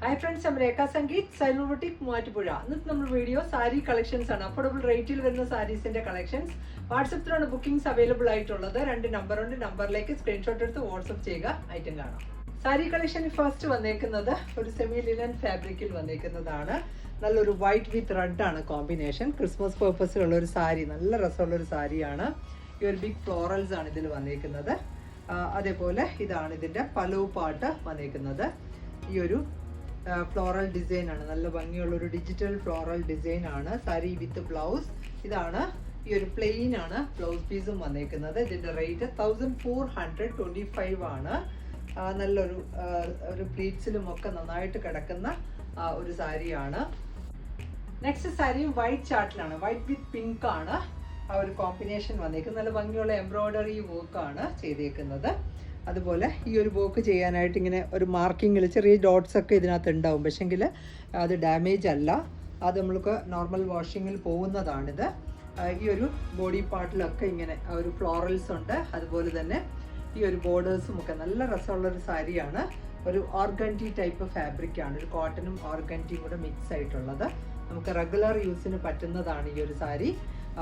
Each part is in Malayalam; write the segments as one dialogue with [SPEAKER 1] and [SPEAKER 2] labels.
[SPEAKER 1] ഹായ് ഫ്രണ്ട്സ് ഞാൻ രേഖ സംഗീത് സൈലൂർ ബുട്ടിക് മൂവാറ്റുപുഴ ഇന്നത്തെ നമ്മൾ വീഡിയോ സാരി കളക്ഷൻസ് ആണ്. അഫോർഡബിൾ റേറ്റിൽ വരുന്ന സാരീസിന്റെ കളക്ഷൻസ് വാട്സപ്പിലാണ് ബുക്കിംഗ്സ് അവൈലബിൾ ആയിട്ടുള്ളത്. രണ്ട് നമ്പർ ഉണ്ട്. നമ്പറിലേക്ക് സ്ക്രീൻഷോട്ട് എടുത്ത് വാട്സപ്പ് ചെയ്യുക. ഐറ്റം കാണാം. സാരി കളക്ഷൻ ഫസ്റ്റ് വന്നേക്കുന്നത് ഒരു സെമി ലിനൻ ഫാബ്രിക്കിൽ വന്നേക്കുന്നതാണ്. നല്ലൊരു വൈറ്റ് വിത്ത് റെഡ് ആണ് കോമ്പിനേഷൻ ക്രിസ്മസ് പേർപ്പസിലുള്ള ഒരു സാരി നല്ല രസമുള്ള ഒരു സാരിയാണ് ഈ ഒരു ബിഗ് ഫ്ലോറൽസ് ആണ് ഇതിൽ വന്നേക്കുന്നത്. അതേപോലെ ഇതാണ് ഇതിന്റെ പലവ് പാട്ട് വന്നേക്കുന്നത്. ഈ ഒരു ഫ്ലോറൽ ഡിസൈൻ ആണ്. നല്ല ഭംഗിയുള്ള ഒരു ഡിജിറ്റൽ ഫ്ലോറൽ ഡിസൈൻ ആണ്. സാരി വിത്ത് ബ്ലൗസ് ഇതാണ് ഈ ഒരു പ്ലെയിൻ ആണ് ബ്ലൗസ് പീസും വന്നേക്കുന്നത്. ഇതിന്റെ rate thousand four hundred twenty five ആണ്. നല്ലൊരു ഒരു പ്ലീറ്റ്സിലും ഒക്കെ നന്നായിട്ട് കിടക്കുന്ന ഒരു സാരിയാണ്. നെക്സ്റ്റ് സാരിയും വൈറ്റ് ചാർട്ടിലാണ് വൈറ്റ് വിത്ത് പിങ്ക് ആണ്. ആ ഒരു കോമ്പിനേഷൻ വന്നേക്കുന്നത്. നല്ല ഭംഗിയുള്ള എംബ്രോയ്ഡറി ആണ് ചെയ്തേക്കുന്നത്. അതുപോലെ ഈ ഒരു ബോക്ക് ചെയ്യാനായിട്ട് ഇങ്ങനെ ഒരു മാർക്കിങ്ങിൽ ചെറിയ ഡോട്ട്സ് ഒക്കെ ഇതിനകത്ത് ഉണ്ടാവും. പക്ഷെങ്കിൽ അത് ഡാമേജ് അല്ല. അത് നമ്മൾക്ക് നോർമൽ വാഷിങ്ങിൽ പോകുന്നതാണിത്. ഈ ഒരു ബോഡി പാർട്ടിലൊക്കെ ഇങ്ങനെ ഒരു ഫ്ലോറൽസ് ഉണ്ട്. അതുപോലെ തന്നെ ഈ ഒരു ബോർഡേഴ്സും ഒക്കെ നല്ല രസമുള്ളൊരു സാരിയാണ്. ഒരു ഓർഗന്റി ടൈപ്പ് ഫാബ്രിക്കാണ് ഒരു കോട്ടനും ഓർഗന്റിയും കൂടെ മിക്സ് ആയിട്ടുള്ളത്. നമുക്ക് റെഗുലർ യൂസിന് പറ്റുന്നതാണ് ഈ ഒരു സാരി.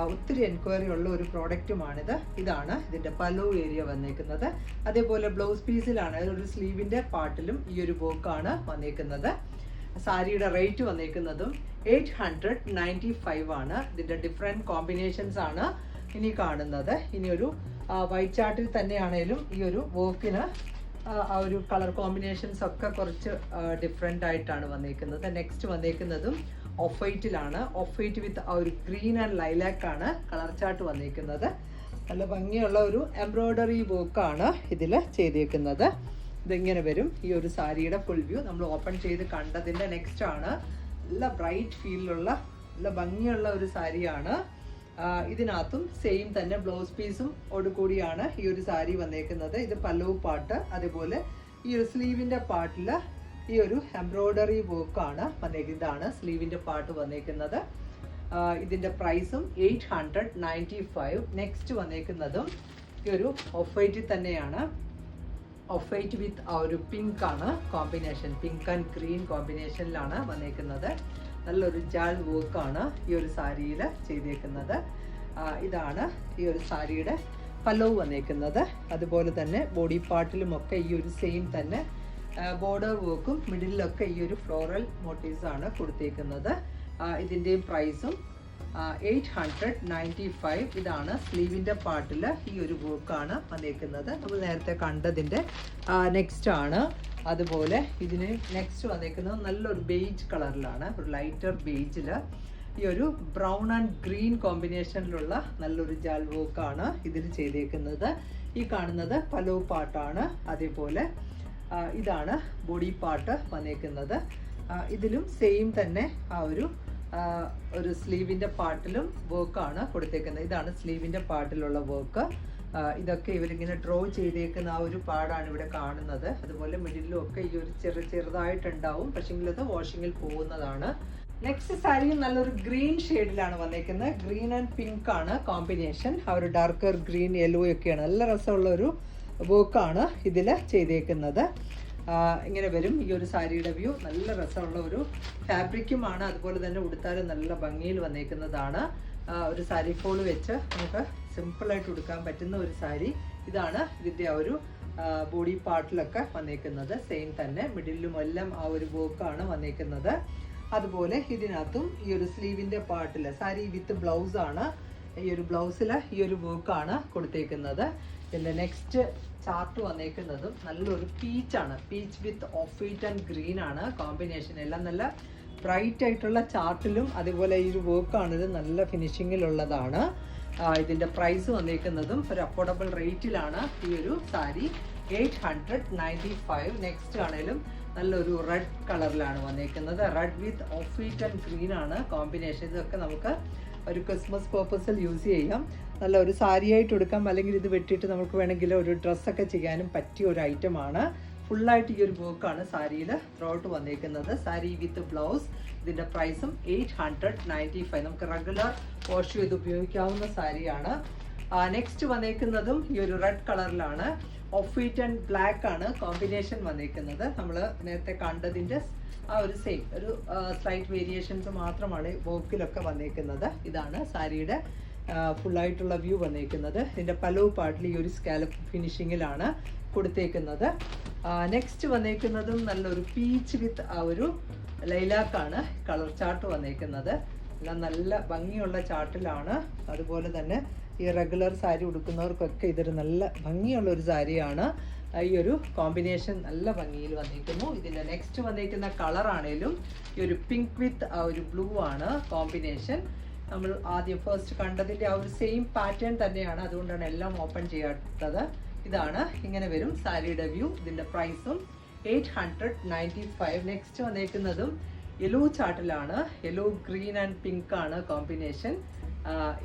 [SPEAKER 1] ഒത്തിരി എൻക്വയറി ഉള്ള ഒരു പ്രോഡക്റ്റുമാണിത്. ഇതാണ് ഇതിന്റെ പലോ ഏരിയ വന്നേക്കുന്നത്. അതേപോലെ ബ്ലൗസ് പീസിലാണ് ഒരു സ്ലീവിന്റെ പാർട്ടിലും ഈ ഒരു വർക്കാണ് വന്നേക്കുന്നത്. സാരിയുടെ റേറ്റ് വന്നേക്കുന്നതും എയ്റ്റ് ഹൺഡ്രഡ് നയന്റി ഫൈവ് ആണ്. ഇതിന്റെ ഡിഫറെന്റ് കോമ്പിനേഷൻസ് ആണ് ഇനി കാണുന്നത്. ഇനിയൊരു വൈറ്റ് ചാർട്ടിൽ തന്നെയാണേലും ഈ ഒരു വർക്കിന് ആ ഒരു കളർ കോമ്പിനേഷൻസ് ഒക്കെ കുറച്ച് ഡിഫറെന്റ് ആയിട്ടാണ് വന്നേക്കുന്നത്. നെക്സ്റ്റ് വന്നേക്കുന്നതും ഓഫ് വൈറ്റിലാണ് ഓഫ് വൈറ്റ് വിത്ത് ആ ഒരു ഗ്രീൻ ആൻഡ് ലൈലാക്ക് ആണ് കളർ ചാർട്ട് വന്നേക്കുന്നത്. നല്ല ഭംഗിയുള്ള ഒരു എംബ്രോയ്ഡറി ആണ് ഇതിൽ ചെയ്തേക്കുന്നത്. ഇതിങ്ങനെ വരും. ഈ ഒരു സാരിയുടെ ഫുൾ വ്യൂ നമ്മൾ ഓപ്പൺ ചെയ്ത് കണ്ടതിന്റെ നെക്സ്റ്റ് ആണ്. നല്ല ബ്രൈറ്റ് ഫീലിലുള്ള നല്ല ഭംഗിയുള്ള ഒരു സാരിയാണ് ഇതിനകത്തും സെയിം തന്നെ ബ്ലൗസ് പീസും കൂടിയാണ് ഈ ഒരു സാരി വന്നേക്കുന്നത്. ഇത് പല്ലവ് പാട്ട് അതേപോലെ ഈ ഒരു സ്ലീവിന്റെ പാട്ടിൽ ഈ ഒരു എംബ്രോയ്ഡറി വർക്കാണ് വന്നേക്കുന്നത് ഇതാണ് സ്ലീവിന്റെ പാട്ട് വന്നേക്കുന്നത്. ഇതിന്റെ പ്രൈസും eight hundred ninety five next വന്നേക്കുന്നതും ഈ ഒരു ഓഫ് വൈറ്റിൽ തന്നെയാണ്. ഓഫ് വൈറ്റ് വിത്ത് ആ ഒരു പിങ്ക് ആണ്. കോമ്പിനേഷൻ പിങ്ക് ആൻഡ് ഗ്രീൻ കോമ്പിനേഷനിലാണ് വന്നേക്കുന്നത്. നല്ലൊരു ജാൾ വർക്കാണ് ഈ ഒരു സാരിയിൽ ചെയ്തേക്കുന്നത്. ഇതാണ് ഈ ഒരു സാരിയുടെ പല്ലവ് വന്നേക്കുന്നത്. അതുപോലെ തന്നെ ബോഡി പാർട്ടിലുമൊക്കെ ഈ ഒരു സെയിം തന്നെ ബോർഡർ വർക്കും മിഡിലൊക്കെ ഈ ഒരു ഫ്ലോറൽ മോട്ടീവ്സാണ് കൊടുത്തേക്കുന്നത്. ഇതിന്റെയും പ്രൈസും എയ്റ്റ് ഹൺഡ്രഡ് നയന്റി ഫൈവ് ഇതാണ് സ്ലീവിന്റെ പാർട്ടിൽ ഈ ഒരു വർക്കാണ് വന്നേക്കുന്നത്. നമ്മൾ നേരത്തെ കണ്ടതിന്റെ നെക്സ്റ്റ് ആണ്. അതുപോലെ ഇതിന് നെക്സ്റ്റ് വന്നേക്കുന്നത് നല്ലൊരു ബേജ് കളറിലാണ്. ഒരു ലൈറ്റർ ബേജിൽ ഈ ഒരു ബ്രൗൺ ആൻഡ് ഗ്രീൻ കോമ്പിനേഷനിലുള്ള നല്ലൊരു ജാൽ വർക്കാണ് ഇതിൽ ചെയ്തേക്കുന്നത്. ഈ കാണുന്നത് പലോ പാട്ടാണ് അതേപോലെ ഇതാണ് ബോഡി പാർട്ട് വന്നേക്കുന്നത്. ഇതിലും സെയിം തന്നെ ആ ഒരു ഒരു സ്ലീവിന്റെ പാർട്ടിലും വർക്കാണ് കൊടുത്തേക്കുന്നത്. ഇതാണ് സ്ലീവിന്റെ പാർട്ടിലുള്ള വർക്ക് ഇതൊക്കെ ഇവരിങ്ങനെ ഡ്രോ ചെയ്തേക്കുന്ന ആ ഒരു പാടാണ് ഇവിടെ കാണുന്നത്. അതുപോലെ മിഡിലും ഒക്കെ ഈ ഒരു ചെറു ചെറുതായിട്ടുണ്ടാവും. പക്ഷെങ്കിൽ അത് വാഷിങ്ങിൽ പോകുന്നതാണ്. നെക്സ്റ്റ് സാരി നല്ലൊരു ഗ്രീൻ ഷെയ്ഡിലാണ് വന്നേക്കുന്നത്. ഗ്രീൻ ആൻഡ് പിങ്ക് ആണ് കോമ്പിനേഷൻ ആ ഒരു ഡാർക്കർ ഗ്രീൻ യെല്ലോ ഒക്കെയാണ്. നല്ല രസമുള്ള ഒരു വർക്കാണ് ഇതിൽ ചെയ്തേക്കുന്നത് ഇങ്ങനെ വരും ഈ ഒരു സാരിയുടെ വ്യൂ. നല്ല രസമുള്ള ഒരു ഫാബ്രിക്കുമാണ് അതുപോലെ തന്നെ ഉടുത്താലും നല്ല ഭംഗിയിൽ വന്നേക്കുന്നതാണ്. ഒരു സാരി ഫോൾ വെച്ച് നമുക്ക് സിമ്പിളായിട്ട് ഉടുക്കാൻ പറ്റുന്ന ഒരു സാരി. ഇതാണ് ഇതിന്റെ ആ ഒരു ബോഡി പാർട്ടിലൊക്കെ വന്നേക്കുന്നത്. സെയിം തന്നെ. മിഡിലും എല്ലാം ആ ഒരു വർക്കാണ് വന്നേക്കുന്നത്. അതുപോലെ ഇതിനകത്തും ഈ ഒരു സ്ലീവിന്റെ പാർട്ടിൽ സാരി വിത്ത് ബ്ലൗസ് ആണ്. ഈ ഒരു ബ്ലൗസിൽ ഈ ഒരു വർക്കാണ് കൊടുത്തേക്കുന്നത്. ഇതിന്റെ നെക്സ്റ്റ് ചാർട്ട് വന്നേക്കുന്നതും നല്ലൊരു പീച്ചാണ് peach with off white and green ആണ്. കോമ്പിനേഷൻ എല്ലാം നല്ല ബ്രൈറ്റ് ആയിട്ടുള്ള ചാർട്ടിലും അതുപോലെ ഈ ഒരു വർക്കാണ് ഇത് നല്ല ഫിനിഷിങ്ങിലുള്ളതാണ് ഇതിന്റെ പ്രൈസ് വന്നിരിക്കുന്നതും ഒരു അഫോർഡബിൾ റേറ്റിലാണ് ഈ ഒരു sari. Eight hundred ninety five next ആണേലും നല്ലൊരു റെഡ് കളറിലാണ് വന്നിരിക്കുന്നത് red with off white and green ആണ് കോമ്പിനേഷൻ ഇതൊക്കെ നമുക്ക് ഒരു ക്രിസ്മസ് പേർപ്പസിൽ യൂസ് ചെയ്യാം. നല്ല ഒരു സാരിയായിട്ട് എടുക്കാം അല്ലെങ്കിൽ ഇത് വെട്ടിയിട്ട് നമുക്ക് വേണമെങ്കിൽ ഒരു ഡ്രസ്സൊക്കെ ചെയ്യാനും പറ്റിയ ഒരു ഐറ്റമാണ് ഫുള്ളായിട്ട് ഈ ഒരു വർക്കാണ് സാരിയിൽ ത്രോട്ട് വന്നിരിക്കുന്നത് സാരി വിത്ത് ബ്ലൗസ് ഇതിന്റെ പ്രൈസും എയ്റ്റ് ഹൺഡ്രഡ് നയന്റി ഫൈവ് നമുക്ക് റെഗുലർ വാഷ് ചെയ്ത് ഉപയോഗിക്കാവുന്ന സാരിയാണ്. നെക്സ്റ്റ് വന്നേക്കുന്നതും ഈ ഒരു റെഡ് കളറിലാണ് ഓഫ് വൈറ്റ് ആൻഡ് ബ്ലാക്ക് ആണ് കോമ്പിനേഷൻ വന്നേക്കുന്നത്. നമ്മൾ നേരത്തെ കണ്ടതിന്റെ ആ ഒരു സെയിം ഒരു സ്ലൈറ്റ് വേരിയേഷൻസ് മാത്രമാണ് വോക്കിലൊക്കെ വന്നേക്കുന്നത്. ഇതാണ് സാരിയുടെ ഫുള്ളായിട്ടുള്ള വ്യൂ വന്നേക്കുന്നത്. ഇതിന്റെ പലവ് പാട്ടിൽ ഈ ഒരു സ്കാലപ്പ് ഫിനിഷിങ്ങിലാണ് കൊടുത്തേക്കുന്നത്. നെക്സ്റ്റ് വന്നേക്കുന്നതും നല്ലൊരു പീച്ച് വിത്ത് ആ ഒരു ലൈലാക്കാണ് കളർ ചാർട്ട് വന്നേക്കുന്നത്. എല്ലാം നല്ല ഭംഗിയുള്ള ചാർട്ടിലാണ് അതുപോലെ തന്നെ ഈ റെഗുലർ സാരി ഉടുക്കുന്നവർക്കൊക്കെ ഇതൊരു നല്ല ഭംഗിയുള്ള ഒരു സാരിയാണ്. ഈ ഒരു കോമ്പിനേഷൻ നല്ല ഭംഗിയിൽ വന്നിരിക്കുന്നു ഇതിന്റെ നെക്സ്റ്റ് വന്നിരിക്കുന്ന കളർ ആണേലും ഈ ഒരു പിങ്ക് വിത്ത് ആ ഒരു ബ്ലൂ ആണ് കോമ്പിനേഷൻ നമ്മൾ ആദ്യം ഫസ്റ്റ് കണ്ടതിന്റെ ആ ഒരു സെയിം പാറ്റേൺ തന്നെയാണ്. അതുകൊണ്ടാണ് എല്ലാം ഓപ്പൺ ചെയ്യാത്തത്. ഇതാണ്. ഇങ്ങനെ വരും. സാരിയുടെ വ്യൂ ഇതിന്റെ പ്രൈസും eight hundred ninety five next വന്നേക്കുന്നതും yellow ചാർട്ടിലാണ് യെല്ലോ ഗ്രീൻ ആൻഡ് പിങ്ക് ആണ് കോമ്പിനേഷൻ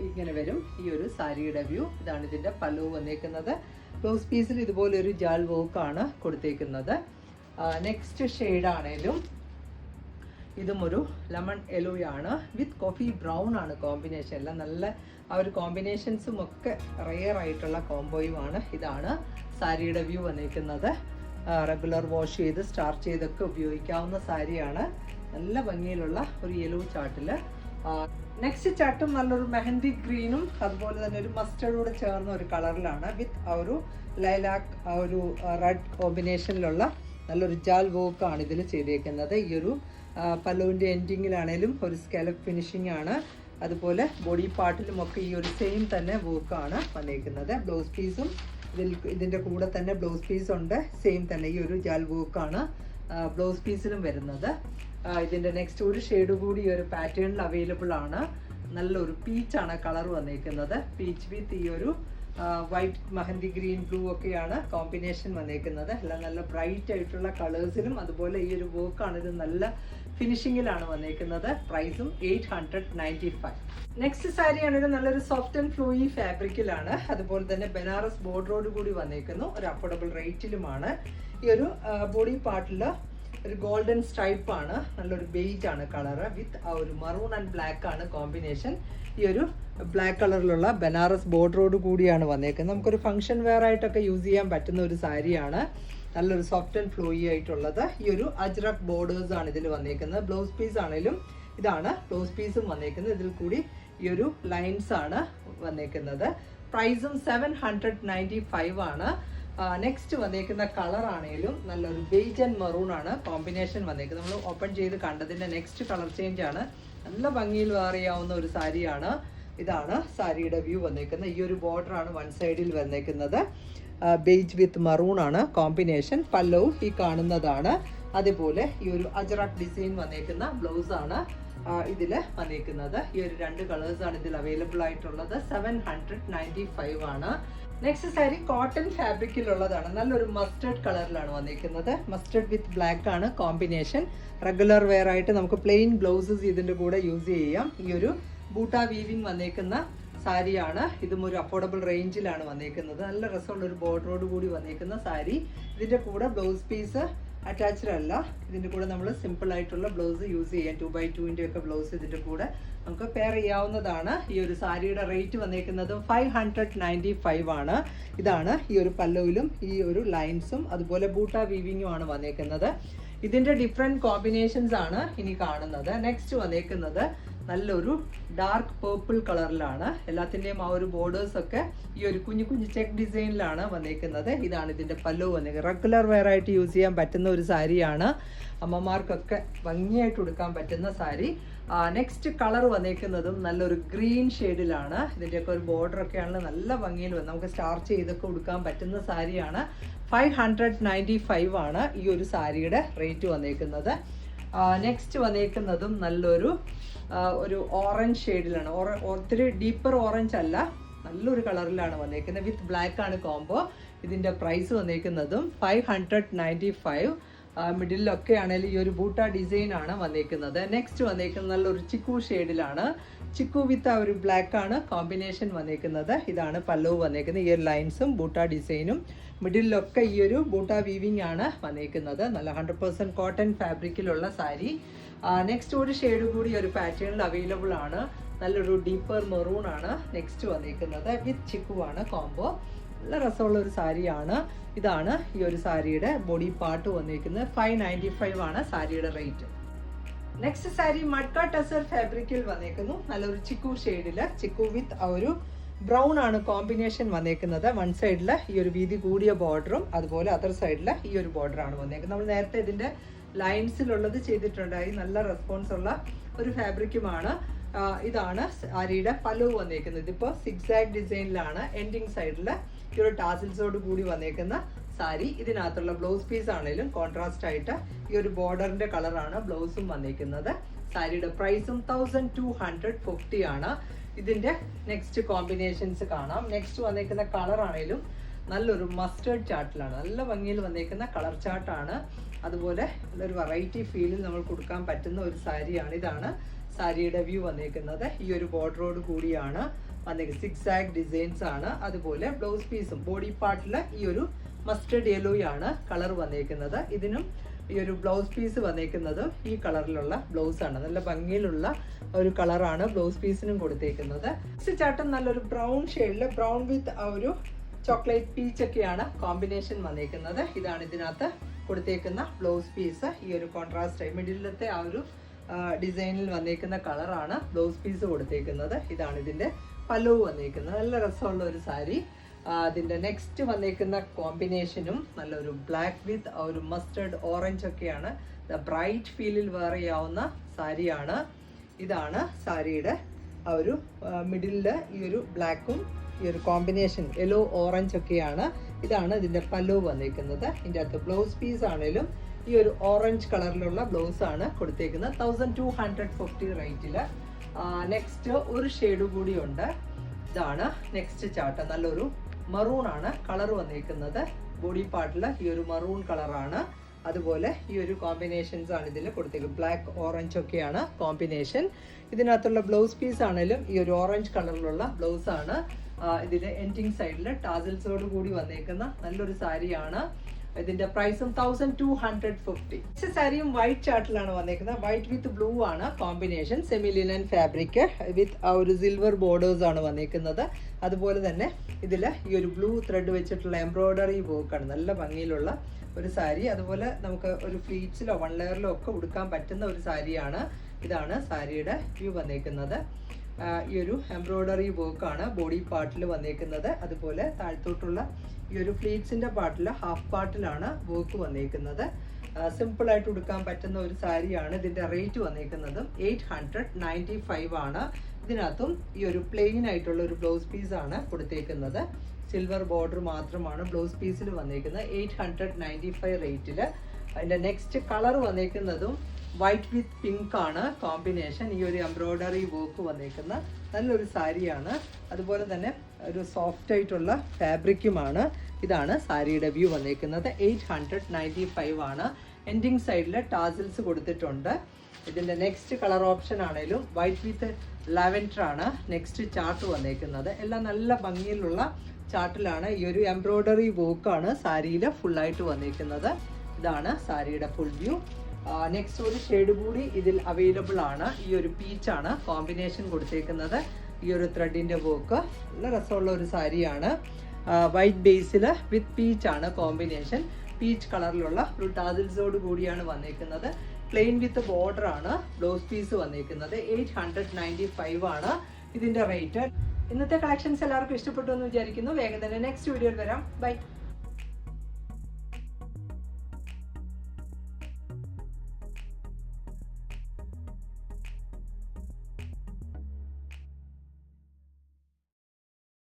[SPEAKER 1] ഇങ്ങനെ വരും. ഈ ഒരു സാരിയുടെ വ്യൂ ഇതാണ് ഇതിന്റെ പല്ലു വന്നേക്കുന്നത്. ബ്ലൗസ് പീസിൽ ഇതുപോലെ ഒരു ജാൽ വർക്ക് ആണ് കൊടുത്തേക്കുന്നത്. നെക്സ്റ്റ് ഷെയ്ഡ് ആണേലും ഇതും ഒരു ലെമൺ എലുവയാണ് വിത്ത് കോഫി ബ്രൗൺ ആണ് കോമ്പിനേഷൻ എല്ലാം നല്ല ആ ഒരു കോമ്പിനേഷൻസും ഒക്കെ റെയർ ആയിട്ടുള്ള കോംബോയുമാണ് ഇതാണ് സാരിയുടെ വ്യൂ വന്നിരിക്കുന്നത്. റെഗുലർ വാഷ് ചെയ്ത് സ്റ്റാർച്ച് ചെയ്തൊക്കെ ഉപയോഗിക്കാവുന്ന സാരിയാണ്. നല്ല ഭംഗിയിലുള്ള ഒരു യെലോ ചാട്ടിൽ. നെക്സ്റ്റ് ചാട്ടും നല്ലൊരു മെഹന്തി ഗ്രീനും അതുപോലെ തന്നെ ഒരു മസ്റ്റർഡോട് ചേർന്ന ഒരു കളറിലാണ്. വിത്ത് ആ ഒരു ലൈലാക്ക് ആ ഒരു റെഡ് കോമ്പിനേഷനിലുള്ള നല്ലൊരു ജാൽ വോക്കാണ് ഇതിൽ ചെയ്തേക്കുന്നത്. ഈ ഒരു പല്ലുവിന്റെ എൻഡിങ്ങിലാണേലും ഒരു സ്കാലപ്പ് ഫിനിഷിംഗ് ആണ്. അതുപോലെ ബോഡി പാർട്ടിലും ഒക്കെ ഈ ഒരു സെയിം തന്നെ വർക്കാണ് വന്നിരിക്കുന്നത് ബ്ലൗസ് പീസും ഇതിൽ ഇതിന്റെ കൂടെ തന്നെ ബ്ലൗസ് പീസ് ഉണ്ട്. സെയിം തന്നെ ഈ ഒരു ജാൽ വർക്കാണ് ബ്ലൗസ് പീസിലും വരുന്നത്. ഇതിന്റെ നെക്സ്റ്റ് ഒരു ഷെയ്ഡ് കൂടി ഒരു പാറ്റേണിൽ അവൈലബിൾ ആണ്. നല്ലൊരു പീച്ചാണ് കളർ വന്നിരിക്കുന്നത് പീച്ച് വിത്ത് ഈ ഒരു വൈറ്റ് മഹന്തി ഗ്രീൻ ബ്ലൂ ഒക്കെയാണ് കോമ്പിനേഷൻ വന്നേക്കുന്നത്. എല്ലാം നല്ല ബ്രൈറ്റ് ആയിട്ടുള്ള കളേഴ്സിലും അതുപോലെ ഈ ഒരു വർക്കാണ് ഇത് നല്ല ഫിനിഷിങ്ങിലാണ് വന്നേക്കുന്നത്. പ്രൈസും eight hundred ninety five next sari ആണെങ്കിൽ നല്ലൊരു സോഫ്റ്റ് ആൻഡ് ഫ്ലൂയി ഫാബ്രിക്കിലാണ് അതുപോലെ തന്നെ ബനാറസ് ബോർഡറോട് കൂടി വന്നേക്കുന്നു. ഒരു അഫോർഡബിൾ റേറ്റിലുമാണ് ഈ ഒരു ബോഡി പാർട്ടിൽ ഒരു ഗോൾഡൻ സ്ട്രൈപ്പ് ആണ്. നല്ലൊരു ബെയ്റ്റ് ആണ് കളറ് വിത്ത് ആ ഒരു മറൂൺ ആൻഡ് ബ്ലാക്ക് ആണ് കോമ്പിനേഷൻ ഈ ഒരു ബ്ലാക്ക് കളറിലുള്ള ബനാറസ് ബോർഡറോട് കൂടിയാണ് വന്നേക്കുന്നത്. നമുക്കൊരു ഫംഗ്ഷൻ വെയർ ആയിട്ടൊക്കെ യൂസ് ചെയ്യാൻ പറ്റുന്ന ഒരു സാരിയാണ് നല്ലൊരു സോഫ്റ്റ് ആൻഡ് ഫ്ലോയി ആയിട്ടുള്ളത് ഈ ഒരു അജ്രക് ബോർഡേഴ്സ് ആണ് ഇതിൽ വന്നേക്കുന്നത്. ബ്ലൗസ് പീസ് ആണെങ്കിലും ഇതാണ് ബ്ലൗസ് പീസും വന്നേക്കുന്നത്. ഇതിൽ കൂടി ഈ ഒരു ലൈൻസ് ആണ് വന്നേക്കുന്നത്. പ്രൈസും സെവൻ ഹൺഡ്രഡ് നയന്റി ഫൈവ് ആണ്. നെക്സ്റ്റ് വന്നേക്കുന്ന കളർ ആണെങ്കിലും നല്ലൊരു ബേജ് ആൻഡ് മെറൂൺ ആണ് കോമ്പിനേഷൻ വന്നേക്കുന്നത്. നമ്മൾ ഓപ്പൺ ചെയ്ത് കണ്ടതിന്റെ നെക്സ്റ്റ് കളർ ചേഞ്ച് ആണ്. നല്ല ഭംഗിയിൽ വേറിയാവുന്ന ഒരു സാരിയാണ്. ഇതാണ് സാരിയുടെ വ്യൂ വന്നേക്കുന്നത്. ഈ ഒരു ബോർഡർ ആണ് വൺ സൈഡിൽ വന്നേക്കുന്നത്. ബേജ് വിത്ത് മറൂൺ ആണ് കോമ്പിനേഷൻ പല്ലവും ഈ കാണുന്നതാണ്. അതുപോലെ ഈ ഒരു അജറാക്ക് ഡിസൈൻ വന്നേക്കുന്ന ആണ് ഇതിൽ ഇതിൽ വന്നേക്കുന്നത്. ഈ ഒരു രണ്ട് കളേഴ്സ് ആണ് ഇതിൽ അവൈലബിൾ ആയിട്ടുള്ളത്. സെവൻ ഹൺഡ്രഡ് നയന്റി ഫൈവ് ആണ് നെക്സ്റ്റ് സാരി കോട്ടൺ ഫാബ്രിക്കിലുള്ളതാണ് നല്ലൊരു മസ്റ്റേർഡ് കളറിലാണ് വന്നിരിക്കുന്നത് മസ്റ്റേർഡ് വിത്ത് ബ്ലാക്ക് ആണ് കോമ്പിനേഷൻ റെഗുലർ വെയർ ആയിട്ട് നമുക്ക് പ്ലെയിൻ ബ്ലൗസസ് ഇതിന്റെ കൂടെ യൂസ് ചെയ്യാം. ഈ ഒരു ബൂട്ടാ വീവിങ് വന്നേക്കുന്ന സാരിയാണ്. ഇതും ഒരു അഫോർഡബിൾ റേഞ്ചിലാണ് വന്നേക്കുന്നത്. നല്ല രസമുള്ള ഒരു ബോർഡറോട് കൂടി വന്നേക്കുന്ന സാരി. ഇതിന്റെ കൂടെ ബ്ലൗസ് പീസ് അറ്റാച്ച്ഡ് അല്ല. ഇതിന്റെ കൂടെ നമ്മൾ സിമ്പിൾ ആയിട്ടുള്ള ബ്ലൗസ് യൂസ് ചെയ്യാം. ടു ബൈ ടുവിന്റെ ഒക്കെ ബ്ലൗസ് ഇതിന്റെ കൂടെ നമുക്ക് പെയർ ചെയ്യാവുന്നതാണ്. ഈ ഒരു സാരിയുടെ റേറ്റ് വന്നേക്കുന്നത് ഫൈവ് ഹൺഡ്രഡ് നയന്റി ഫൈവ് ആണ്. ഇതാണ് ഈ ഒരു പല്ലവിലും ഈ ഒരു ലൈൻസും അതുപോലെ ബൂട്ട വീവിങ്ങും ആണ് വന്നേക്കുന്നത്. ഇതിന്റെ ഡിഫറെന്റ് കോമ്പിനേഷൻസ് ആണ് ഇനി കാണുന്നത്. നെക്സ്റ്റ് വന്നേക്കുന്നത് നല്ലൊരു ഡാർക്ക് പേർപ്പിൾ കളറിലാണ് എല്ലാത്തിന്റെയും ആ ഒരു ബോർഡേഴ്സ് ഒക്കെ ഈ ഒരു കുഞ്ഞു കുഞ്ഞു ചെക്ക് ഡിസൈനിലാണ് വന്നേക്കുന്നത്. ഇതാണ് ഇതിന്റെ പല്ലു വന്നേക്കുന്നത് റെഗുലർ വെയർ ആയിട്ട് യൂസ് ചെയ്യാൻ പറ്റുന്ന ഒരു സാരിയാണ്. അമ്മമാർക്കൊക്കെ ഭംഗിയായിട്ട് എടുക്കാൻ പറ്റുന്ന സാരി. നെക്സ്റ്റ് കളർ വന്നേക്കുന്നതും നല്ലൊരു ഗ്രീൻ ഷെയ്ഡിലാണ് ഇതിന്റെയൊക്കെ ഒരു ബോർഡർ ഒക്കെ ആണെങ്കിൽ നല്ല ഭംഗിയിൽ വന്ന് നമുക്ക് സ്റ്റാർച്ച് ചെയ്തൊക്കെ ഉടുക്കാൻ പറ്റുന്ന സാരിയാണ്. ഫൈവ് ഹൺഡ്രഡ് നയന്റി ഫൈവ് ആണ് ഈ ഒരു സാരിയുടെ റേറ്റ് വന്നേക്കുന്നത്. നെക്സ്റ്റ് വന്നേക്കുന്നതും നല്ലൊരു ഒരു ഓറഞ്ച് ഷെയ്ഡിലാണ് ഒത്തിരി ഡീപ്പർ ഓറഞ്ച് അല്ല നല്ലൊരു കളറിലാണ് വന്നേക്കുന്നത്. വിത്ത് ബ്ലാക്ക് ആണ് കോംബോ ഇതിന്റെ പ്രൈസ് വന്നേക്കുന്നതും ഫൈവ് ഹൺഡ്രഡ് നയന്റി ഫൈവ് മിഡിലൊക്കെ ആണെങ്കിൽ ഈ ഒരു ബൂട്ട ഡിസൈൻ ആണ് വന്നേക്കുന്നത്. നെക്സ്റ്റ് വന്നേക്കുന്നത് നല്ലൊരു ചിക്കു ഷെയ്ഡിലാണ്. ചിക്കു വിത്ത് ആ ഒരു ബ്ലാക്ക് ആണ് കോമ്പിനേഷൻ വന്നേക്കുന്നത്. ഇതാണ് പല്ലവ് വന്നേക്കുന്നത്. ഈ ഒരു ലൈൻസും ബൂട്ട ഡിസൈനും. മിഡിലൊക്കെ ഈ ഒരു ബൂട്ട വീവിംഗ് ആണ് വന്നേക്കുന്നത്. നല്ല ഹൺഡ്രഡ് പെർസെന്റ് കോട്ടൺ ഫാബ്രിക്കിലുള്ള സാരി. നെക്സ്റ്റ് ഒരു ഷെയ്ഡ് കൂടി ഒരു പാറ്റേണിൽ അവൈലബിൾ ആണ്. നല്ലൊരു ഡീപ്പർ മെറൂൺ ആണ് നെക്സ്റ്റ് വന്നിരിക്കുന്നത് വിത്ത് ചിക്കു ആണ് കോംബോ നല്ല രസമുള്ള ഒരു സാരിയാണ്. ഇതാണ് ഈ ഒരു സാരിയുടെ ബോഡി പാർട്ട് വന്നിരിക്കുന്നത്. ഫൈവ് നയന്റി ഫൈവ് ആണ് സാരിയുടെ റേറ്റ് നെക്സ്റ്റ് സാരി മഡ്ക ടസർ ഫാബ്രിക്കിൽ വന്നേക്കുന്നു നല്ലൊരു ചിക്കു ഷെയ്ഡിൽ ചിക്കു വിത്ത് ഒരു ബ്രൗൺ ആണ് കോമ്പിനേഷൻ വന്നേക്കുന്നത് വൺ സൈഡിൽ ഈ ഒരു വീതി കൂടിയ ബോർഡറും അതുപോലെ അതർ സൈഡിൽ ഈ ഒരു ബോർഡറാണ് വന്നേക്കുന്നത് നമ്മൾ നേരത്തെ ഇതിന്റെ ലൈൻസിലുള്ളത് ചെയ്തിട്ടുണ്ടായി. നല്ല റെസ്പോൺസ് ഉള്ള ഒരു ഫാബ്രിക്കുമാണ് ഇതാണ് സാരിയുടെ പലവ് വന്നേക്കുന്നത് ഇതിപ്പോൾ സിക്സാക് ഡിസൈനിലാണ് എൻഡിങ് സൈഡിൽ ഒരു ടാസിൽസോട് കൂടി വന്നേക്കുന്ന സാരി ഇതിനകത്തുള്ള ബ്ലൗസ് പീസ് ആണെങ്കിലും കോൺട്രാസ്റ്റ് ആയിട്ട് ഈ ഒരു ബോർഡറിന്റെ കളറാണ് ബ്ലൗസും വന്നിരിക്കുന്നത് സാരിയുടെ പ്രൈസും തൗസൻഡ് ടു ഹൺഡ്രഡ് ഫിഫ്റ്റി ആണ്. ഇതിന്റെ നെക്സ്റ്റ് കോമ്പിനേഷൻസ് കാണാം. നെക്സ്റ്റ് വന്നേക്കുന്ന കളർ ആണെങ്കിലും നല്ലൊരു മസ്റ്റേർഡ് ചാർട്ടിലാണ് നല്ല ഭംഗിയിൽ വന്നേക്കുന്ന കളർ ചാർട്ടാണ് അതുപോലെ ഒരു വെറൈറ്റി ഫീലിൽ നമ്മൾ കൊടുക്കാൻ പറ്റുന്ന ഒരു സാരിയാണ് ഇതാണ്. സാരിയുടെ വ്യൂ വന്നേക്കുന്നത് ഈ ഒരു ബോർഡറോട് കൂടിയാണ്. വന്നേക്കുന്നത് സിക്സ് ആക് ഡിസൈൻസ് ആണ്. അതുപോലെ ബ്ലൗസ് പീസും ബോഡി പാർട്ടിൽ ഈ ഒരു മസ്റ്റർഡ് യെല്ലോയാണ് കളർ വന്നേക്കുന്നത്. ഇതിനും ഈ ഒരു ബ്ലൗസ് പീസ് വന്നേക്കുന്നത് ഈ കളറിലുള്ള ബ്ലൗസ് ആണ്. നല്ല ഭംഗിയിലുള്ള ഒരു കളറാണ് ബ്ലൗസ് പീസിനും കൊടുത്തേക്കുന്നത്. ചാട്ടം നല്ലൊരു ബ്രൗൺ ഷെയ്ഡിൽ ബ്രൗൺ വിത്ത് ആ ഒരു ചോക്ലേറ്റ് പീച്ച് ഒക്കെയാണ് കോമ്പിനേഷൻ വന്നേക്കുന്നത്. ഇതാണ് ഇതിനകത്ത് കൊടുത്തേക്കുന്ന ബ്ലൗസ് പീസ് ഈ ഒരു കോൺട്രാസ്റ്റ് മിഡിലത്തെ ആ ഒരു ഡിസൈനിൽ വന്നേക്കുന്ന കളറാണ് ബ്ലൗസ് പീസ് കൊടുത്തേക്കുന്നത്. ഇതാണ് ഇതിന്റെ പല്ലു വന്നിരിക്കുന്നത് നല്ല രസമുള്ള ഒരു സാരി. അതിന്റെ നെക്സ്റ്റ് വന്നിരിക്കുന്ന കോമ്പിനേഷനും നല്ലൊരു ബ്ലാക്ക് വിത്ത് ഒരു മസ്റ്റേർഡ് ഓറഞ്ച് ഒക്കെയാണ്. ബ്രൈറ്റ് ഫീലിൽ വെയർ ചെയ്യാവുന്ന സാരിയാണ്. ഇതാണ് സാരിയുടെ ആ ഒരു മിഡിലിൽ ഈ ഒരു ബ്ലാക്കും ഈ ഒരു കോമ്പിനേഷൻ യെല്ലോ ഓറഞ്ച് ഒക്കെയാണ്. ഇതാണ് ഇതിന്റെ പല്ലു വന്നിരിക്കുന്നത് ഇതിന്റെ അകത്ത് ബ്ലൗസ് പീസ് ആണെങ്കിലും ഈ ഒരു ഓറഞ്ച് കളറിലുള്ള ബ്ലൗസ് ആണ് കൊടുത്തേക്കുന്നത്. തൗസൻഡ് ടു ഹൺഡ്രഡ് ഫിഫ്റ്റി റേറ്റിൽ നെക്സ്റ്റ് ഒരു ഷെയ്ഡ് കൂടി ഉണ്ട്. ഇതാണ് നെക്സ്റ്റ് ചാട്ട നല്ലൊരു മറൂൺ ആണ് കളർ വന്നിരിക്കുന്നത് ബോഡി പാർട്ടിൽ ഈ ഒരു മറൂൺ കളറാണ് അതുപോലെ ഈ ഒരു കോമ്പിനേഷൻസ് ആണ് ഇതിൽ കൊടുത്തേക്കുന്നത്. ബ്ലാക്ക് ഓറഞ്ച് ഒക്കെയാണ് കോമ്പിനേഷൻ ഇതിനകത്തുള്ള ബ്ലൗസ് പീസ് ആണെങ്കിലും ഈ ഒരു ഓറഞ്ച് കളറിലുള്ള ബ്ലൗസ് ആണ്. ഇതിന്റെ എൻഡിങ് സൈഡിൽ ടാസൽസോട് കൂടി വന്നേക്കുന്ന നല്ലൊരു സാരിയാണ്. ഇതിന്റെ പ്രൈസും തൗസൻഡ് ടു ഹൺഡ്രഡ് ഫിഫ്റ്റി സാരിയും വൈറ്റ് ചാർട്ടിലാണ് വന്നേക്കുന്നത്. വൈറ്റ് വിത്ത് ബ്ലൂ ആണ് combination semi linen fabric with ആ ഒരു സിൽവർ ബോർഡേഴ്സ് ആണ് വന്നേക്കുന്നത്. അതുപോലെ തന്നെ ഇതിൽ ഈ ഒരു ബ്ലൂ ത്രെഡ് വെച്ചിട്ടുള്ള എംബ്രോയ്ഡറി വർക്കാണ് നല്ല ഭംഗിയിലുള്ള ഒരു സാരി അതുപോലെ നമുക്ക് ഒരു ഫ്ലീറ്റ്സിലോ വൺ ലെയറിലോ ഒക്കെ ഉടുക്കാൻ പറ്റുന്ന ഒരു സാരിയാണ് ഇതാണ് സാരിയുടെ വ്യൂ വന്നേക്കുന്നത്. ഈ ഒരു എംബ്രോയ്ഡറി വർക്കാണ് ബോഡി പാർട്ടിൽ വന്നേക്കുന്നത്. അതുപോലെ താഴത്തോട്ടുള്ള ഈ ഒരു ഫ്ലീറ്റ്സിന്റെ പാട്ടിൽ ഹാഫ് പാട്ടിലാണ് വർക്ക് വന്നേക്കുന്നത്. സിമ്പിൾ ആയിട്ട് ഉടുക്കാൻ പറ്റുന്ന ഒരു സാരിയാണ് ഇതിന്റെ റേറ്റ് വന്നേക്കുന്നതും. എയ്റ്റ് ഹൺഡ്രഡ് നയന്റി ഫൈവ് ആണ്. ഇതിനകത്തും ഈ ഒരു പ്ലെയിൻ ആയിട്ടുള്ള ഒരു ബ്ലൗസ് പീസ് ആണ് കൊടുത്തേക്കുന്നത്. സിൽവർ ബോർഡർ മാത്രമാണ് ബ്ലൗസ് പീസിൽ വന്നേക്കുന്നത്. എയ്റ്റ് ഹൺഡ്രഡ് നയന്റി ഫൈവ് റേറ്റിൽ അതിന്റെ നെക്സ്റ്റ് കളർ വന്നേക്കുന്നതും വൈറ്റ് വിത്ത് പിങ്ക് ആണ്. കോമ്പിനേഷൻ ഈ ഒരു എംബ്രോയ്ഡറി വർക്ക് വന്നേക്കുന്ന നല്ലൊരു സാരിയാണ്. അതുപോലെ തന്നെ ഒരു സോഫ്റ്റ് ആയിട്ടുള്ള ഫാബ്രിക്കുമാണ് ഇതാണ് സാരിയുടെ വ്യൂ വന്നിരിക്കുന്നത് എയ്റ്റ് ഹൺഡ്രഡ് നയന്റി ഫൈവ് ആണ്. എൻഡിങ് സൈഡിൽ ടാസിൽസ് കൊടുത്തിട്ടുണ്ട്. ഇതിന്റെ നെക്സ്റ്റ് കളർ ഓപ്ഷൻ ആണേലും വൈറ്റ് വിത്ത് ലാവൻഡർ ആണ് നെക്സ്റ്റ് ചാർട്ട് വന്നേക്കുന്നത്. എല്ലാം നല്ല ഭംഗിയിലുള്ള ചാർട്ടിലാണ് ഈ ഒരു എംബ്രോയ്ഡറി വർക്കാണ് സാരിയിൽ ഫുള്ളായിട്ട് വന്നിരിക്കുന്നത് ഇതാണ് സാരിയുടെ ഫുൾ വ്യൂ നെക്സ്റ്റ് ഒരു ഷെയ്ഡ് കൂടി ഇതിൽ അവൈലബിൾ ആണ്. ഈ ഒരു പീച്ചാണ് കോമ്പിനേഷൻ കൊടുത്തേക്കുന്നത്. ഈ ഒരു ത്രെഡിന്റെ വർക്ക് നല്ല രസമുള്ള ഒരു സാരിയാണ്. വൈറ്റ് ബേസിൽ വിത്ത് പീച്ച് ആണ് കോമ്പിനേഷൻ പീച്ച് കളറിലുള്ള ഒരു ടാസിൽസോട് കൂടിയാണ് വന്നേക്കുന്നത്. പ്ലെയിൻ വിത്ത് ബോർഡർ ആണ് ബ്ലൗസ് പീസ് വന്നേക്കുന്നത്. എയ്റ്റ് ഹൺഡ്രഡ് നയന്റി ഫൈവ് ആണ് ഇതിന്റെ റേറ്റ് ഇന്നത്തെ കളക്ഷൻസ് എല്ലാവർക്കും ഇഷ്ടപ്പെട്ടു എന്ന് വിചാരിക്കുന്നു. വേഗം തന്നെ നെക്സ്റ്റ് വീഡിയോയിൽ വരാം. ബൈ